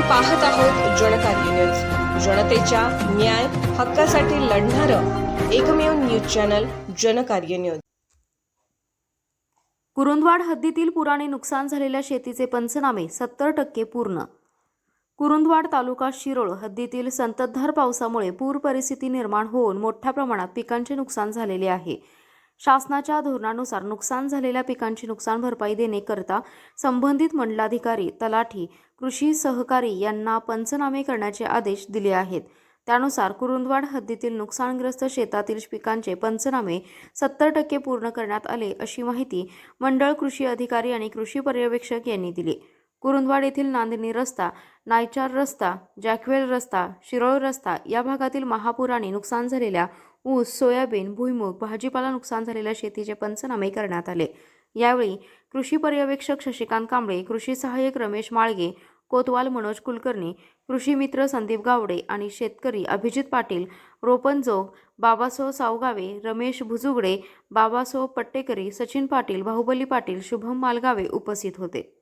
पाहत आहोत जनकार्य न्यूज. जनतेच्या न्याय हक्कासाठी लढणारं एकमेव news channel Jankarya news. Kurundwad हद्दीतील पुराने नुकसान झालेल्या शेतीचे पंचनामे सत्तर टक्के पूर्ण. कुरुंदवाड तालुका शिरोळ हद्दीतील संततधार पावसामुळे पूर परिस्थिती निर्माण होऊन मोठ्या प्रमाणात पिकांचे नुकसान झालेले आहे. शासनाच्या धोरणानुसार नुकसान झालेल्या पिकांची नुकसान भरपाई देण्याकरता संबंधित मंडलाधिकारी तलाठी कृषी सहकारी यांना पंचनामे करण्याचे आदेश दिले आहेत. त्यानुसार कुरुंदवाड हद्दीतील नुकसानग्रस्त शेतातील पिकांचे पंचनामे सत्तर टक्के पूर्ण करण्यात आले अशी माहिती मंडळ कृषी अधिकारी आणि कृषी पर्यवेक्षक यांनी दिली. कुरुंदवाड येथील नांदणी रस्ता नायचार रस्ता जॅकवेल रस्ता शिरोळ रस्ता या भागातील महापुराने नुकसान झालेल्या ऊस सोयाबीन भुईमूग भाजीपाला नुकसान झालेल्या शेतीचे पंचनामे करण्यात आले. यावेळी कृषी पर्यवेक्षक शशिकांत कांबळे कृषी सहाय्यक रमेश माळगे कोतवाल मनोज कुलकर्णी कृषी मित्र संदीप गावडे आणि शेतकरी अभिजित पाटील रोपणजोग बाबासो सावगावे रमेश भुजुगडे बाबासो पट्टेकरी सचिन पाटील बाहुबली पाटील शुभम मालगावे उपस्थित होते.